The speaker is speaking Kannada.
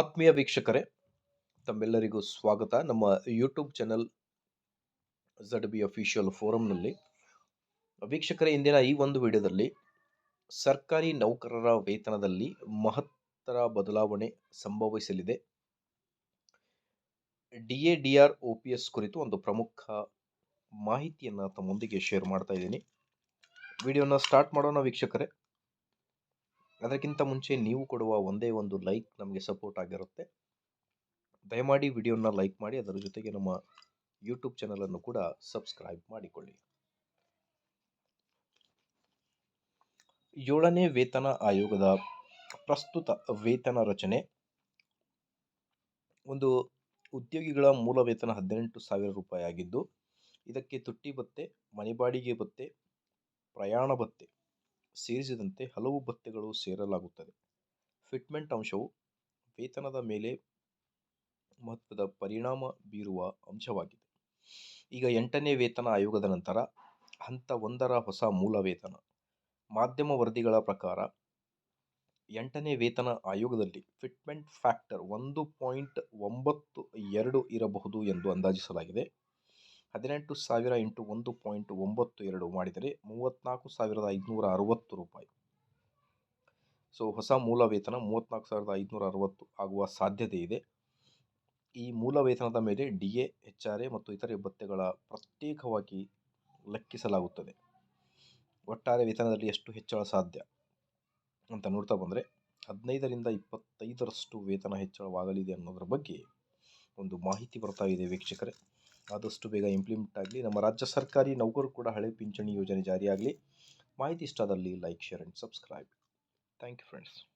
ಆತ್ಮೀಯ ವೀಕ್ಷಕರೇ, ತಮ್ಮೆಲ್ಲರಿಗೂ ಸ್ವಾಗತ. ನಮ್ಮ YouTube channel Z B official ಫೋರಂನಲ್ಲಿ ವೀಕ್ಷಕರೇ, ಇಂದಿನ ಈ ಒಂದು ವಿಡಿಯೋದಲ್ಲಿ ಸರ್ಕಾರಿ ನೌಕರರ ವೇತನದಲ್ಲಿ ಮಹತ್ತರ ಬದಲಾವಣೆ ಸಂಭವಿಸಲಿದೆ. D A D R O P S ಕುರಿತು ಒಂದು ಪ್ರಮುಖ ಮಾಹಿತಿಯನ್ನು ತಮ್ಮೊಂದಿಗೆ ಶೇರ್ ಮಾಡ್ತಾ ಇದ್ದೀನಿ. ವಿಡಿಯೋನ ಸ್ಟಾರ್ಟ್ ಮಾಡೋಣ ವೀಕ್ಷಕರೇ. ಅದಕ್ಕಿಂತ ಮುಂಚೆ ನೀವು ಕೊಡುವ ಒಂದೇ ಒಂದು ಲೈಕ್ ನಮಗೆ ಸಪೋರ್ಟ್ ಆಗಿರುತ್ತೆ. ದಯಮಾಡಿ ವಿಡಿಯೋನ ಲೈಕ್ ಮಾಡಿ, ಅದರ ಜೊತೆಗೆ ನಮ್ಮ ಯೂಟ್ಯೂಬ್ ಚಾನಲನ್ನು ಕೂಡ ಸಬ್ಸ್ಕ್ರೈಬ್ ಮಾಡಿಕೊಳ್ಳಿ. ಏಳನೇ ವೇತನ ಆಯೋಗದ ಪ್ರಸ್ತುತ ವೇತನ ರಚನೆ. ಒಂದು ಉದ್ಯೋಗಿಗಳ ಮೂಲ ವೇತನ ಹದಿನೆಂಟು ಸಾವಿರ ರೂಪಾಯಿ ಆಗಿದ್ದು, ಇದಕ್ಕೆ ತುಟ್ಟಿ ಭತ್ತೆ ಮನೆ ಬಾಡಿಗೆ ಭತ್ತೆ ಪ್ರಯಾಣ ಭತ್ಯೆ ಸೇರಿಸಿದಂತೆ ಹಲವು ಭತ್ಯಗಳು ಸೇರಲಾಗುತ್ತದೆ. ಫಿಟ್ಮೆಂಟ್ ಅಂಶವು ವೇತನದ ಮೇಲೆ ಮಹತ್ವದ ಪರಿಣಾಮ ಬೀರುವ ಅಂಶವಾಗಿದೆ. ಈಗ ಎಂಟನೇ ವೇತನ ಆಯೋಗದ ನಂತರ ಹಂತ ಒಂದರ ಹೊಸ ಮೂಲ ವೇತನ. ಮಾಧ್ಯಮ ವರದಿಗಳ ಪ್ರಕಾರ ಎಂಟನೇ ವೇತನ ಆಯೋಗದಲ್ಲಿ ಫಿಟ್ಮೆಂಟ್ ಫ್ಯಾಕ್ಟರ್ ಒಂದು ಪಾಯಿಂಟ್ ಒಂಬತ್ತು ಎರಡು ಇರಬಹುದು ಎಂದು ಅಂದಾಜಿಸಲಾಗಿದೆ. ಹದಿನೆಂಟು ಸಾವಿರ ಇಂಟು ಒಂದು ಪಾಯಿಂಟ್ ಒಂಬತ್ತು ಎರಡು ಮಾಡಿದರೆ ಮೂವತ್ತ್ನಾಲ್ಕು ಸಾವಿರದ ಐದುನೂರ ಅರುವತ್ತು ರೂಪಾಯಿ. ಸೊ ಹೊಸ ಮೂಲ ವೇತನ ಮೂವತ್ತ್ನಾಲ್ಕು ಸಾವಿರದ ಐದುನೂರ ಅರವತ್ತು ಆಗುವ ಸಾಧ್ಯತೆ ಇದೆ. ಈ ಮೂಲ ವೇತನದ ಮೇಲೆ D A, H R A ಮತ್ತು ಇತರೆ ಭತ್ಯೆಗಳ ಪ್ರತ್ಯೇಕವಾಗಿ ಲೆಕ್ಕಿಸಲಾಗುತ್ತದೆ. ಒಟ್ಟಾರೆ ವೇತನದಲ್ಲಿ ಎಷ್ಟು ಹೆಚ್ಚಳ ಸಾಧ್ಯ ಅಂತ ನೋಡ್ತಾ ಬಂದರೆ ಹದಿನೈದರಿಂದ ಇಪ್ಪತ್ತೈದರಷ್ಟು ವೇತನ ಹೆಚ್ಚಳವಾಗಲಿದೆ ಅನ್ನೋದರ ಬಗ್ಗೆ ಒಂದು ಮಾಹಿತಿ ಬರ್ತಾ ಇದೆ ವೀಕ್ಷಕರೇ. ಆದಷ್ಟು ಬೇಗ ಇಂಪ್ಲಿಮೆಂಟ್ ಆಗಲಿ, ನಮ್ಮ ರಾಜ್ಯ ಸರ್ಕಾರಿ ನೌಕರರು ಕೂಡ ಹಳೆ ಪಿಂಚಣಿ ಯೋಜನೆ ಜಾರಿಯಾಗಲಿ. ಮಾಹಿತಿ ಇಷ್ಟ ಆದಲ್ಲಿ like share and subscribe thank you friends